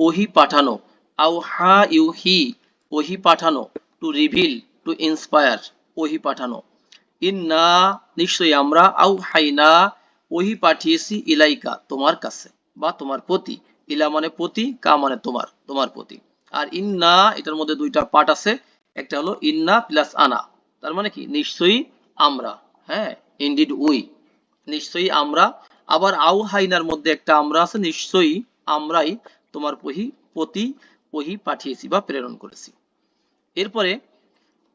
ওহি পাঠানো। আউ হা ইউ হি, ওহি পাঠানো। টু রিভিল, টু ইন্সপায়ার, ওহি পাঠানো। ইন্না, নিশ্চয়ই আমরা আউ হাইনা, ওহি পাঠিয়েছি ইলাইকা, তোমার কাছে, বা তোমার প্রতি। ইলা মানে প্রতি, কা মানে তোমার তোমার প্রতি। আর ইন্না, এটার মধ্যে দুইটা পার্ট আছে। একটা হলো ইন্না প্লাস আনা। তার মানে কি? নিশ্চয়ই আমরা। হ্যাঁ ইনডিড উই নিশ্চয়ই আমরা। আবার আউ হাইনার মধ্যে একটা আমরা আছে, নিশ্চয়ই আমরাই। তোমার পহি প্রতি ওহি পাঠিয়েছি বা প্রেরণ করেছি। এরপরে,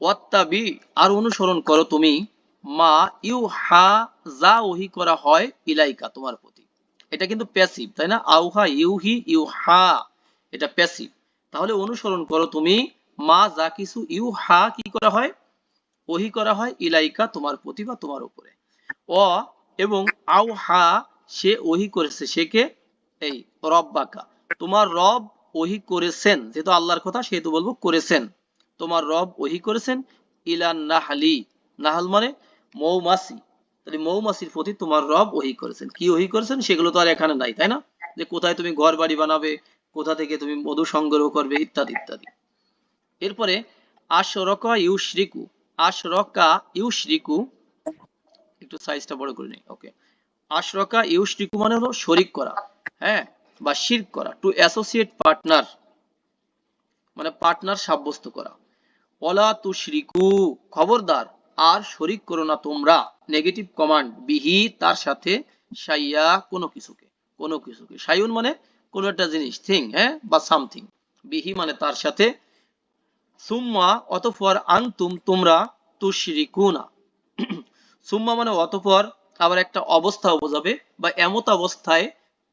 ওয়াত্তাবি, আর অনুসরণ করো তুমি, মা ইউ হা যা ওহি করা হয় ইলাইকা, তোমার প্রতি। এটা কিন্তু প্যাসিভ তাই না? আউহা ইউহি ইউ হা এটা প্যাসিভ তাহলে অনুসরণ করো তুমি, মা যা কিছু ইউ হা কি করা হয়? ওহি করা হয় ইলাইকা, তোমার প্রতি বা তোমার উপরে। অ এবং আউ হা সে ওহি করেছে, সে কে? এই, রব্বাকা। তোমার রব ওহি করেছেন, যেহেতু আল্লাহর কথা সেহেতু বলব করেছেন। তোমার রব ওহি করেছেন ইলান নাহালি। নাহাল মানে মৌমাছি। তাহলে মৌমাছির প্রতি তোমার রব ওহি করেছেন। কি ওহি করেছেন? সেগুলো তো আর এখানে নাই, তাই না? যে কোথায় তুমি ঘর বাড়ি বানাবে, কোথা থেকে তুমি মধু সংগ্রহ করবে, ইত্যাদি ইত্যাদি। এরপরে আশরকা ইউশরিকু। আশরকা ইউশরিকু। একটু সাইজটা বড় করে নিই ওকে আশরকা ইউশরিকু মানে হলো শরিক করা হ্যাঁ? বা শিরক করা টু অ্যাসোসিয়েট পার্টনার মানে পার্টনার সাব্যস্ত করা। অলা তুশরিকু, খবরদার, আর শরিক করো না তোমরা। নেগেটিভ কমান্ড বিহি, তার সাথে সাইয়া, কোনো কিছুকে কোনো কিছুকে। সাইউন মানে কোনো একটা জিনিস থিং হ্যাঁ বা সামথিং বিহি মানে তার সাথে, সুম্মা অতঃপর আনতুম, তোমরা তুশরিকুনা সুম্মা মানে অতঃপর আবার একটা অবস্থাও বোঝাবে, বা এমত অবস্থায়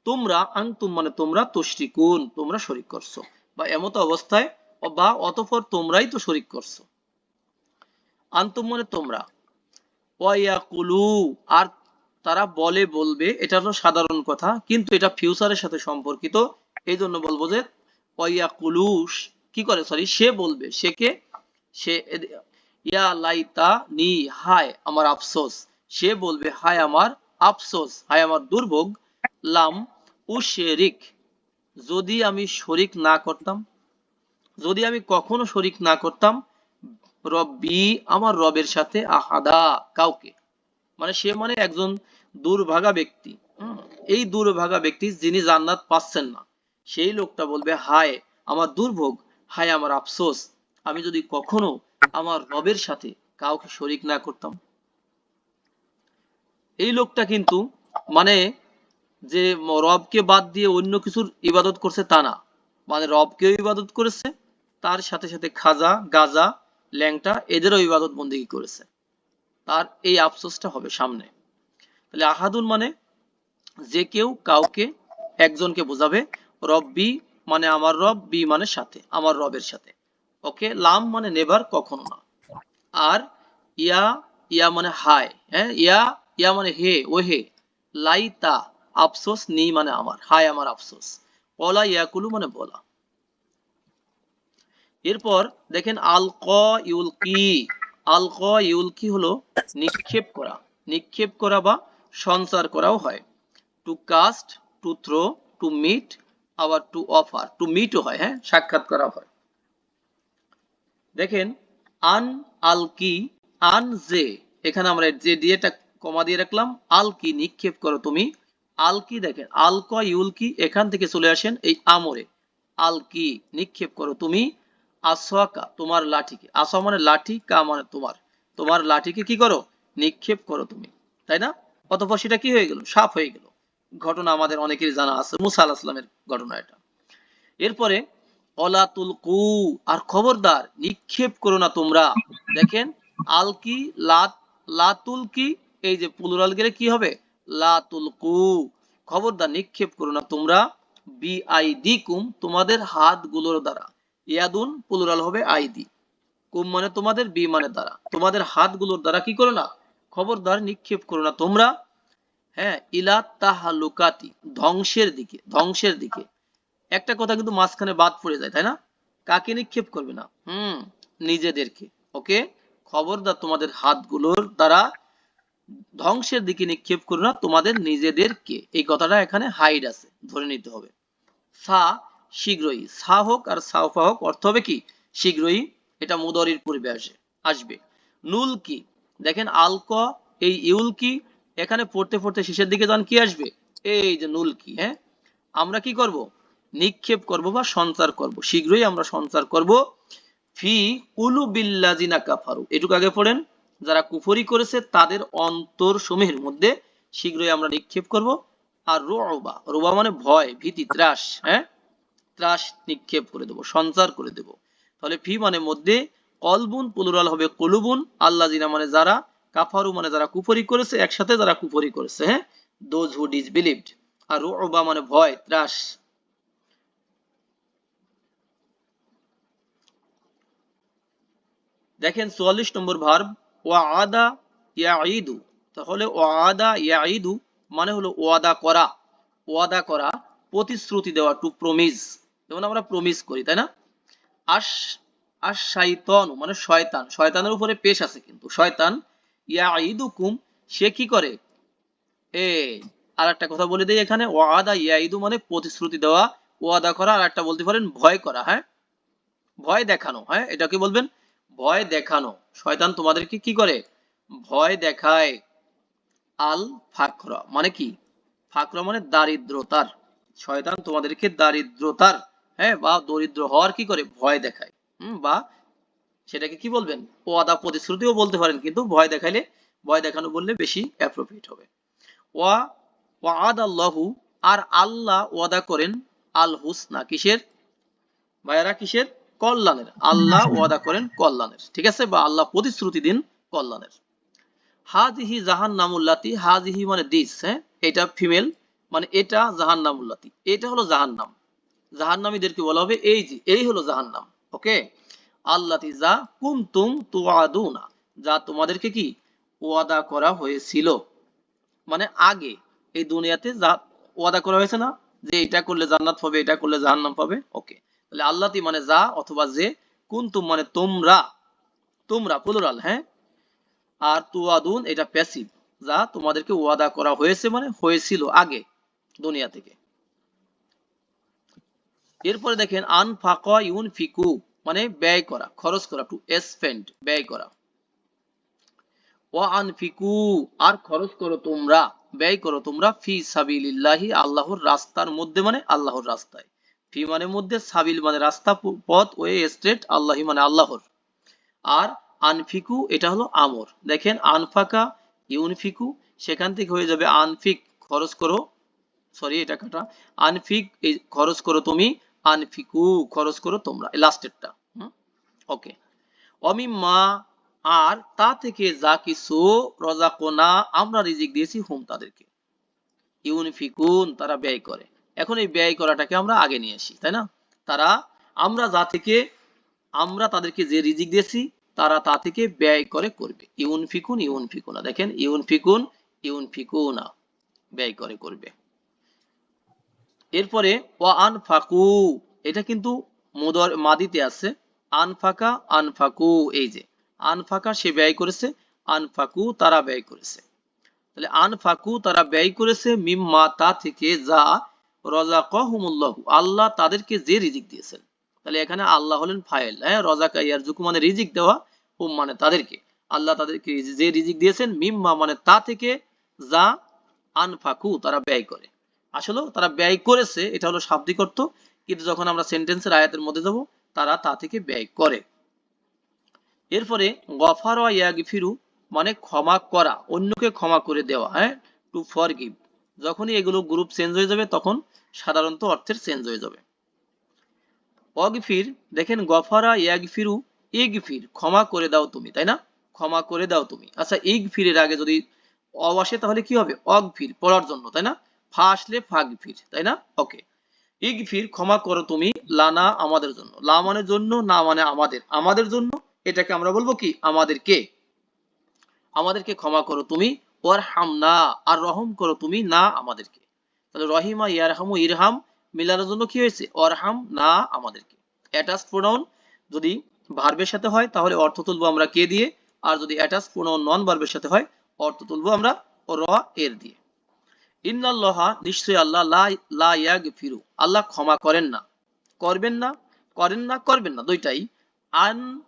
তোমরা আনতুম মানে তোমরা তুশরিকুন, তোমরা শরিক করছ। বা এমত অবস্থায়, বা অতঃপর তোমরাই তো শরিক করছ। আনতুম মানে তোমরা। ওয়াইয়াকুলু আর তারা বলে, বলবে, এটা হলো সাধারণ কথা, কিন্তু এটা ফিউচারের সাথে সম্পর্কিত। এই জন্য বলব যে ওয়াইয়াকুলুস কি করে? সরি সে বলবে, সে কে? সে ইয়া লাইতা নি, হায় আমার আফসোস। সে বলবে, হায় আমার আফসোস, হায় আমার দুর্ভোগ, লাম উশেরিক যদি আমি শরিক না করতাম, যদি আমি কখনো শরিক না করতাম, রব্বি আমার রবের সাথে আহাদা কাউকে। মানে সে মানে একজন দুর্ভাগা ব্যক্তি। এই দুর্ভাগা ব্যক্তি যিনি জান্নাত পাচ্ছেন না, সেই লোকটা বলবে, হায়, আমার দুর্ভোগ, হায়, আমার আফসোস, আমি যদি কখনো আমার রবের সাথে কাউকে শরিক না করতাম। এই লোকটা কিন্তু মানে যে রবকে বাদ দিয়ে অন্য কিছুর ইবাদত করছে তা না। মানে রবকেও ইবাদত করেছে, তার সাথে সাথে খাজা, গাজা, ল্যাংটা এদেরও ইবাদত বন্দিগি করেছে। তার এই আফসোসটা হবে সামনে। তাহলে আহাদুন মানে যে কেউ কাউকে একজনকে বোঝাবে রব্বি মানে আমার রব, বি মানে সাথে, আমার রবের সাথে। ওকে? লাম মানে নেভার, কখনো না। আর ইয়া ইয়া মানে হায় হ্যাঁ? ইয়া ইয়া মানে হে ও হে লাইতা আফসোস নি মানে আমার। হায় আমার আফসোস। ওলা ইয়াকুলু মানে বলা। এরপর দেখেন আল ক ইউলকি আল ক ইউলকি হলো নিক্ষেপ করা। নিক্ষেপ করা বা সঞ্চার করাও হয়। To cast to throw to meet আবার টু অফার টু মিটও হয় হ্যাঁ? সাক্ষাৎ করা হয়। দেখেন, আন, আলকি আন জে এখানে আমরা যে দিয়েটা কমা দিয়ে রাখলাম, আলকি নিক্ষেপ করো তুমি আলকি দেখেন? আলক ইউলকি এখান থেকে চলে আসেন এই আমরে। আলকি নিক্ষেপ করো তুমি। আসোয়াকা তোমার লাঠিকে। আসা মানে লাঠি, কা মানে তোমার। তোমার লাঠিকে কি করো? নিক্ষেপ করো তুমি। তাই না? অতঃপর সেটা কি হয়ে গেল? সাপ হয়ে গেল। ঘটনা আমাদের অনেকেরই জানা আছে। মুসা আলাহ ইসলামের ঘটনা এটা। এরপরে, অলাতুল কু, আর খবরদার, নিক্ষেপ করো না তোমরা। দেখেন আলকি লাত, লাতুল কি, এই যে প্লুরাল গেলে কি হবে? খবরদার, নিক্ষেপ করো না তোমরা। বি আই ডি কুম তোমাদের হাতগুলোর দ্বারা। ইয়াদুন প্লুরাল হবে আইদি। কুম মানে তোমাদের, বি মানে দ্বারা। তোমাদের হাতগুলোর দ্বারা কি করো না? খবরদার, নিক্ষেপ করো না তোমরা। হ্যাঁ ইলা তাহালুকাতি, ধ্বংসের দিকে ধ্বংসের দিকে। একটা কথা কিন্তু মাঝখানে বাদ পড়ে যায়, তাই না? কাকে নিক্ষেপ করবে না? হুম, নিজেদেরকে। ওকে? খবরদার, তোমাদের হাতগুলোর দ্বারা ধ্বংসের দিকে নিক্ষেপ করো না, তোমাদের নিজেদেরকে। এই কথাটা এখানে হাইড আছে, ধরে নিতে হবে। সা শীঘ্রই, সা হোক আর সাউফা হোক, অর্থ হবে কি? শীঘ্রই এটা মুদরির পূর্বে আসে, আসবে। নুল কি? দেখেন আলক এই ইউল কি? এখানে পড়তে পড়তে শেষের দিকে যখন কি আসবে? এই যে নুল কি হ্যাঁ? আমরা কি করব? নিক্ষেপ করব বা সঞ্চার করব। শীঘ্রই আমরা সঞ্চার করব। ফি উলু বিল্লাজিনা কাফারু, এটুকু আগে পড়েন। যারা কুফরি করেছে তাদের অন্তর সমূহের মধ্যে শীঘ্রই আমরা নিক্ষেপ করব। আর রোবা রোবা মানে ভয়, ভীতি, ত্রাস হ্যাঁ? ত্রাস নিক্ষেপ করে দেব, সঞ্চার করে দেব। তাহলে ফি মানে মধ্যে কলবুন পুলুরাল হবে কলুবুন। আল্লাহ জিনা মানে যারা কাফারু মানে যারা কুফরি করেছে, একসাথে যারা কুফরি করেছে হ্যাঁ? দোজ হু ডিসবিলিভড আর রোবা মানে ভয়, ত্রাস। দেখেন চুয়াল্লিশ নম্বর ভার্ব। ওয়াদা ইয়াঈদু। তাহলে ওয়াদা ইয়াঈদু মানে হলো ওয়াদা করা। ওয়াদা করা, প্রতিশ্রুতি দেওয়া টু প্রমিস যেমন আমরা প্রমিস করি, তাই না? আশ আশ শাইতান মানে শয়তান। শয়তানের উপরে পেশ আছে কিন্তু। শয়তান, ইয়াঈদুকুম, সে কি করে? এ আর একটা কথা বলে দেই এখানে। ওয়াদা ইয়াঈদু মানে প্রতিশ্রুতি দেওয়া, ওয়াদা করা আর একটা বলতে পারেন ভয় করা হ্যাঁ? ভয় দেখানো হ্যাঁ? এটা কি বলবেন? ভয় দেখানো। শয়তান তোমাদেরকে কি করে? ভয় দেখায়। আল ফাকরা। মানে কি? ফাকরা মানে দারিদ্রতার। শয়তান তোমাদেরকে দারিদ্রতার হ্যাঁ বা দরিদ্র হওয়ার কি করে? ভয় দেখায়। হুম, বা সেটাকে কি বলবেন? ওয়াদা প্রতিশ্রুতিও বলতে পারেন, কিন্তু ভয় দেখাইলে, ভয় দেখানো বললে বেশি অ্যাপ্রোপ্রিয়েট হবে। ওয়া ওয়াদ আল্লাহু আর আল্লাহ ওয়াদা করেন আল হুসনা কিসের? ভাইয়ারা, কিসের? কল্যাণের। আল্লাহ ওয়াদা করেন কল্যাণের। ঠিক আছে? বা আল্লাহ প্রতিশ্রুতি দিন কল্যাণের। হাজিহি জাহান নামুল্লাতি হাজিহি মানে দিস হ্যাঁ? এটা ফিমেল মানে এটা জাহান নামুল্লাতি এটা হলো জাহান নাম জাহান নামীদেরকে বলা হবে? এই যে এই হলো জাহান নাম ওকে? আল্লাতি যা কুন্তুম তুয়াদুনা যা তোমাদেরকে কি? ওয়াদা করা হয়েছিল। মানে আগে এই দুনিয়াতে যা ওয়াদা করা হয়েছে না? যে এটা করলে জান্নাত পাবে এটা করলে জাহান্নাম পাবে? ওকে। তাহলে আল্লাতি মানে যা অথবা যে, কুন্তুম মানে তোমরা তোমরা প্লুরাল হ্যাঁ? আর তুয়াদুন, এটা প্যাসিভ যা তোমাদেরকে ওয়াদা করা হয়েছে মানে হয়েছিল আগে, দুনিয়া থেকে। এরপরে দেখেন আন ফাকা ইউন ফিকু মানে ব্যয় করা, খরচ করা টু স্পেন্ড ব্যয় করা। ও আন ফিকু আর খরচ করো তোমরা, ব্যয় করো তোমরা, ফি সাবিলিল্লাহি, আল্লাহর রাস্তার মধ্যে মানে আল্লাহর রাস্তায়। ফি মানে মধ্যে সাবিল মানে রাস্তা পথ ওয়ে স্ট্রেট, আল্লাহি মানে আল্লাহর। আর আনফিকু, এটা হলো আমর। দেখেন, আনফাকা, ইউনফিকু, সেখান থেকে হয়ে যাবে আনফিক, খরচ করো, সরি, এটা কাটা। আনফিক, এই খরচ করো তুমি, আনফিকু, খরচ করো তোমরা লাস্টেরটা ওকে অমিম্মা, আর তা থেকে যা কিছু রজাকোনা, আমরা রিজিক দিয়েছি হুম তাদেরকে। ইউনফিকুন, তারা ব্যয় করে। এখন এই ব্যয় করাটাকে আমরা আগে নিয়ে আসি, তাই না? তারা আমরা যা থেকে, আমরা তাদেরকে যে রিজিক দিয়েছি, তারা তা থেকে ব্যয় করে করবে। ইউন ফিকুন, ইউন ফিকুনা। দেখেন, ইউন ফিকুন, ইউন ফিকুনা। ব্যয় করে করবে। এরপরে ও আন ফাকু এটা কিন্তু মুদর, মাদিতে আছে। আন আনফাকা, আনফাকু, এই যে। আন আনফাকা সে ব্যয় করেছে, আনফাকু তারা ব্যয় করেছে। তাহলে আনফাকু তারা ব্যয় করেছে মিম্মা তা থেকে যা রজাকাহুমুল্লাহু আল্লাহ তাদেরকে যে রিজিক দিয়েছেন। তাহলে এখানে আল্লাহ হলেন ফাইল হ্যাঁ? রজাকা ইয়ারজুকু মানে রিজিক দেওয়া, হুম মানে তাদেরকে। আল্লাহ তাদেরকে যে রিজিক দিয়েছেন, মিম্মা মানে তা থেকে যা আনফাকু, তারা ব্যয় করে। আসলে তারা ব্যয় করেছে, এটা হলো শাব্দিক অর্থ, কিন্তু যখন আমরা সেন্টেন্সের আয়াতের মধ্যে যাব, তারা তা থেকে ব্যয় করে। এরপরে, গফার ইয়াগফিরু মানে ক্ষমা করা, অন্যকে ক্ষমা করে দেওয়া হ্যাঁ? To for forgive. যখনই এগুলো গ্রুপ চেঞ্জ হয়ে যাবে, তখন সাধারণত অর্থের চেঞ্জ হয়ে যাবে। অগফির দেখেন, গফারা ইয়াগফিরু ইগফির ক্ষমা করে দাও তুমি, তাই না? ক্ষমা করে দাও তুমি। আচ্ছা ইগফিরের আগে যদি অ আসে, তাহলে কি হবে? অগফির পড়ার জন্য, তাই না? ফা আসলে ফাগফির তাই না? ওকে ইগফির ক্ষমা করো তুমি লানা আমাদের জন্য। লা মানে জন্য, না মানে আমাদের। আমাদের জন্য, এটাকে আমরা বলব কি? আমাদেরকে। আমাদেরকে ক্ষমা করো তুমি হাম আর রহম করো তুমি না আমাদেরকে। তাহলে রহিমা, ইয়ারহামু, ইরহাম মিলানোর জন্য কি হয়েছে? অরহাম না আমাদেরকে। অ্যাটাচ প্রোনাউন যদি ভার্বের সাথে হয়, তাহলে অর্থ তুলবো আমরা কে দিয়ে? আর যদি অ্যাটাচ প্রোনাউন নন ভার্বের সাথে হয়, অর্থ তুলবো আমরা র এর দিয়ে। ইন্নাল্লাহা, নিশ্চয়ই আল্লাহ, লা লা ইয়াগফিরু। আল্লাহ ক্ষমা করেন না। করবেন না? করেন না, করবেন না। দুইটাই। আন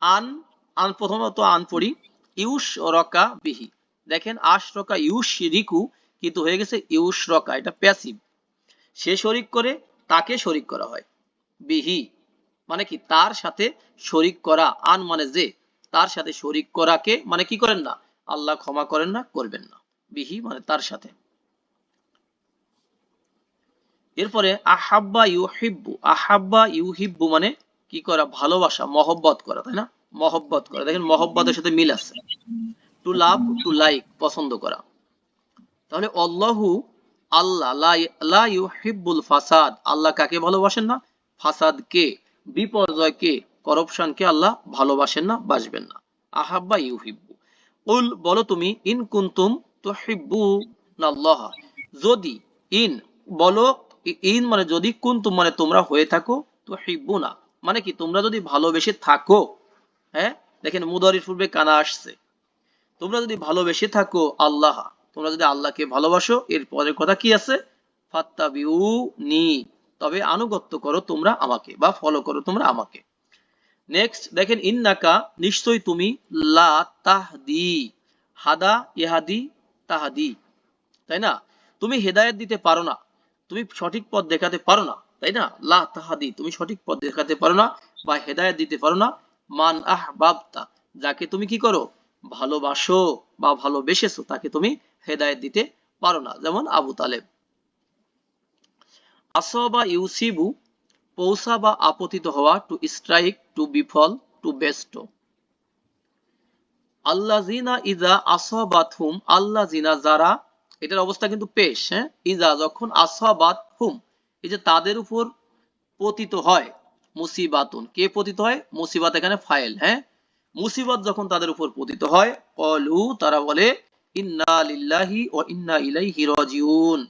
আন আন প্রথমত আন পড়ি। ইউস রকা বিহি। দেখেন আশ রকা রিকু কিন্তু হয়ে গেছে ইউস রকা এটা প্যাসিভ। সে শরিক করে, তাকে শরিক করা হয়। বিহি মানে কি? তার সাথে শরিক করা, আন মানে যে, তার সাথে শরিক করাকে মানে কি করেন না? আল্লাহ ক্ষমা করেন না, করবেন না। বিহি মানে তার সাথে। এরপরে, আহাব্বা ইউহিব্বু আহাব্বা ইউহিব্বু মানে কি করা? ভালোবাসা, মহব্বত করা, তাই না? মহব্বত করা। দেখেন, মহব্বতের সাথে মিল আছে। টু লাভ টু লাইক পছন্দ করা। তাহলে অল্লাহু আল্লাহ, লা- ইউহিব্বুল ফাসাদ। আল্লাহ কাকে ভালোবাসেন না? ফাসাদ কে বিপর্যয় কে করপশন কে আল্লাহ ভালোবাসেন না, বাসবেন না। আহাব্বা ইউহিব্বু। কুল, বলো তুমি, ইন কুনতুম তুহিব্বু আল্লাহ যদি ইন, বলো, ইন মানে যদি কুনতুম মানে তোমরা হয়ে থাকো তুহিব্বু না মানে কি, তোমরা যদি ভালোবেসে থাকো। হ্যাঁ? দেখেন মুদারির পূর্বে কানা আসছে। তোমরা যদি ভালোবেসে থাকো আল্লাহ, তোমরা যদি আল্লাহকে ভালোবাসো, এর পরের কথা কি আছে? নি তবে আনুগত্য করো তোমরা আমাকে বা ফলো করো তোমরা আমাকে। নেক্সট দেখেন, ইন্নাকা, নিশ্চয়ই তুমি লা তাহদি, হাদা ইহাদি তাহাদি। তাই না? তুমি হেদায়েত দিতে পারো না, তুমি সঠিক পথ দেখাতে পারো না, তাই না? লা তাহাদি, তুমি সঠিক পথ দেখাতে পারো না বা হেদায়েত দিতে পারো না। মান আহবাবতা, যাকে তুমি কি করো? ভালোবাসো বা ভালোবেসেছো, তাকে তুমি হেদায়েত দিতে পারো না। যেমন আবু তালেব। আসবা ইউসিবু, পৌঁছা বা আপতিত হওয়া টু স্ট্রাইক টু বিফল টু বেস্ট আল্লাজিনা ইজা আসবাত হুম আল্লাজিনা যারা, এটার অবস্থা কিন্তু পেশ হ্যাঁ? ইজা যখন আসবাত হুম এই যে তাদের উপর পতিত হয়, মুসিবাতুন। কে পতিত হয়? মুসিবাত এখানে ফাইল হ্যাঁ? মুসিবত যখন তাদের উপর পতিত হয়, কলু, তারা বলে, ইন্না লিল্লাহি ও ইন্না ইলাইহি রাজিউন।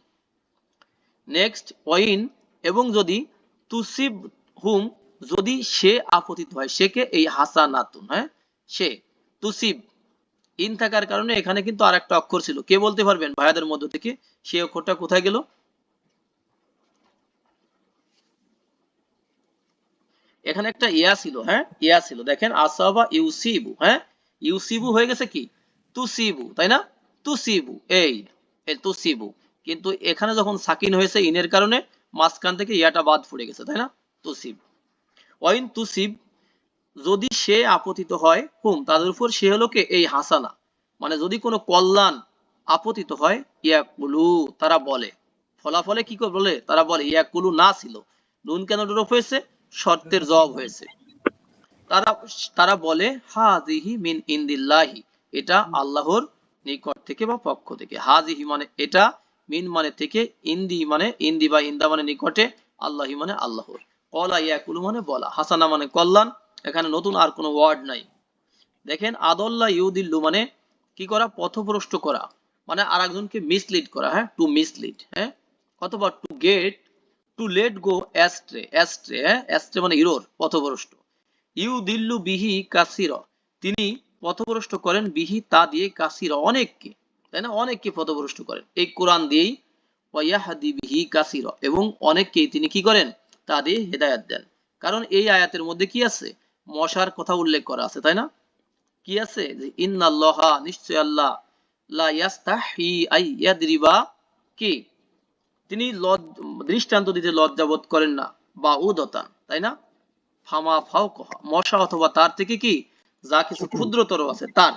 নেক্সট ওয়াইন এবং যদি তুসিব হুম, যদি সে আপতিত হয়, সে কে? এই হাসানাতুন হ্যাঁ? সে, তুসিব। ইন থাকার কারণে এখানে কিন্তু আর একটা অক্ষর ছিল। কে বলতে পারবেন ভাইয়াদের মধ্য থেকে? সে অক্ষরটা কোথায় গেল? এখানে একটা ইয়া ছিল হ্যাঁ? ইয়া ছিল। দেখেন, আসাবা ইউসিবু হ্যাঁ? ইউসিবু হয়ে গেছে কি? তুসিবু, তাই না? তুসিবু, এই তুসিবু। কিন্তু এখানে যখন সাকিন হয়েছে ইনের কারণে, মাঝখান থেকে ইয়াটা বাদ পড়ে গেছে, তাই না? তুসিব। ওয়াইন তুসিব, যদি সে আপতিত হয়, হুম, তাদের উপর সে হলো কে? এই হাসানা। মানে যদি কোনো কল্যাণ আপতিত হয়, ইয়াকুলু, তারা বলে। ফলাফলে কি করে বলে? তারা বলে, ইয়াকুলু না ছিল। নুন কেন ডরফ হয়েছে? শর্তের জবাব হয়েছে। তারা তারা বলে, হাজিহি মিন ইন্দিল্লাহি। এটা আল্লাহর নিকট থেকে বা পক্ষ থেকে। হাজিহি মানে এটা, মিন মানে থেকে, ইন্দি মানে ইন্দি বা ইন্দা মানে নিকটে, আল্লাহি মানে আল্লাহর। কলা ইয়াকুলু মানে বলা, হাসানা মানে কল্যাণ। এখানে নতুন আর কোনো ওয়ার্ড নাই। দেখেন, আদল্লা ইউদিল্লু মানে কি করা? পথভ্রষ্ট করা। মানে আর একজনকে মিসলিড করা হ্যাঁ? টু মিসলিড হ্যাঁ? অথবা to get to let go astray astray astray মানে ইরোর পথভ্রষ্ট। ইউ দিল্লু বিহি কাসির। তিনি পথভ্রষ্ট করেন বিহি তা দিয়ে কাসির অনেককে, তাই না? অনেককে পথভ্রষ্ট করেন। এই কোরআন দিয়েই ওয়াহাদি বিহি কাসির, এবং অনেককেই তিনি কি করেন? তা দিয়ে হেদায়াত দেন। কারণ এই আয়াতের মধ্যে কি আছে? মশার কথা উল্লেখ করা আছে, তাই না? কি আছে? যে ইন্নাল্লাহা, নিশ্চয় আল্লাহ, লা ইয়াস্তাহি আই ইয়াদরিবা কি? তিনি লজ- দৃষ্টান্ত দিতে লজ্জাবোধ করেন না। বা উদতান তাই না? ফামা ফাও মশা অথবা তার থেকে কি? যা কিছু ক্ষুদ্রতর আছে, তার।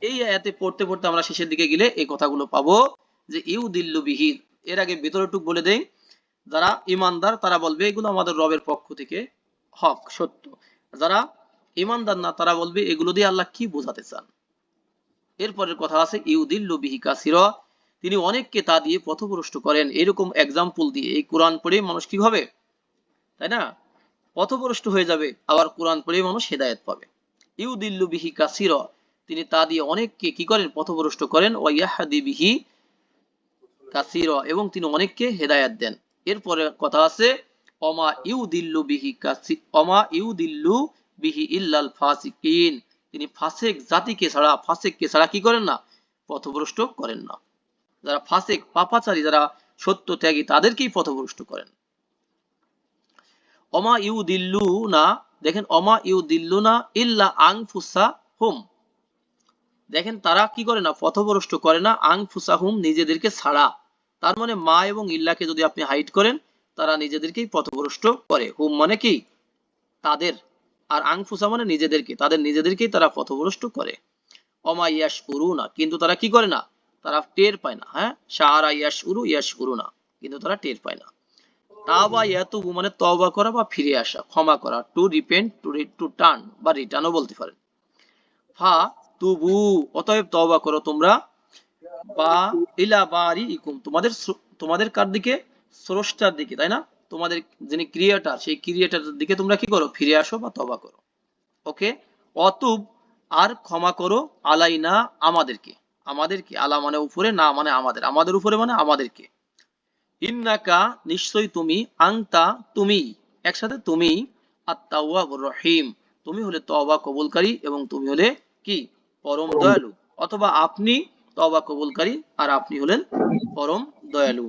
এই আয়াতে পড়তে পড়তে আমরা শেষের দিকে গেলে এই কথাগুলো পাবো যে ইউ দিল্লু বিহির এর আগে ভেতরটুক বলে দেই, যারা ইমানদার, তারা বলবে, এগুলো আমাদের রবের পক্ষ থেকে হক, সত্য। যারা ইমানদার না, তারা বলবে, এগুলো দিয়ে আল্লাহ কি বোঝাতে চান? এরপরের কথা আছে, ইউদিল্লু বিহি কাসির। তিনি অনেককে তা দিয়ে পথভ্রষ্ট করেন। এরকম এক্সাম্পল দিয়ে এই কোরআন পড়ে মানুষ কি হবে তাই না? পথভ্রষ্ট হয়ে যাবে, আবার কোরআন পড়ে মানুষ হেদায়েত পাবে। ইউদিল্লু বিহি কাসির, তিনি তা দিয়ে অনেককে কি করেন? পথভ্রষ্ট করেন। ওয়াইয়াহাদি বিহি কাসির, এবং তিনি অনেককে হেদায়াত দেন। এরপরে কথা আছে, অমা ইউদিল্লু বিহি কাসি, অমা ইউদিল্লু বিহি ইল্লাল ফাসিকিন। তিনি ফাসেক জাতিকে ছাড়া, ফাসেককে ছাড়া কি করেন না? পথভ্রষ্ট করেন না। যারা ফাসেক, পাপাচারী, যারা সত্য ত্যাগী, তাদেরকেই পথভ্রষ্ট করেন। অমা ইউ দিল্লু না দেখেন, অমা ইউ দিল্লু না ইল্লা আং ফুসা হুম দেখেন, তারা কি করে না, পথভ্রষ্ট করে না আং ফুসা হুম নিজেদেরকে ছাড়া। তার মানে মা এবং ইল্লাকে যদি আপনি হাইট করেন, তারা নিজেদেরকেই পথভ্রষ্ট করে। হুম মানে কি? তাদের। আর আং ফুসা মানে নিজেদেরকে, তাদের নিজেদেরকেই তারা পথভ্রষ্ট করে। অমা ইয়াস না কিন্তু তারা কি করে না তারা টের পায় না হ্যাঁ? সাহারা ইয়াস উরু ইয়াস উরু না কিন্তু তারা টের পায় না। তাওবা ইয়াতুবু মানে তওবা করা বা ফিরে আসা, ক্ষমা করা to repent to to turn বা রিটার্নও বলতে পারেন। ফা তুবু, অতএব তওবা করো তোমরা। বা ইলা বারি ইকুম তোমাদের তোমাদের কার দিকে? স্রষ্টার দিকে, তাই না? তোমাদের যিনি ক্রিয়েটার সেই ক্রিয়েটারের দিকে তোমরা কি করো? ফিরে আসো বা তওবা করো। ওকে? অতুব, আর ক্ষমা করো আলাইনা আমাদেরকে। আমাদেরকে, আলা মানে উপরে, না মানে আমাদের। আমাদের উপরে মানে আমাদেরকে। ইন্নাকা নিশ্চয়ই তুমি আংতা তুমি। একসাথে তুমি রহিম। তুমি হলে তবা কবুলকারী এবং তুমি হলে কি? পরম দয়ালু। অথবা আপনি তবা কবুলকারী আর আপনি হলেন পরম দয়ালু।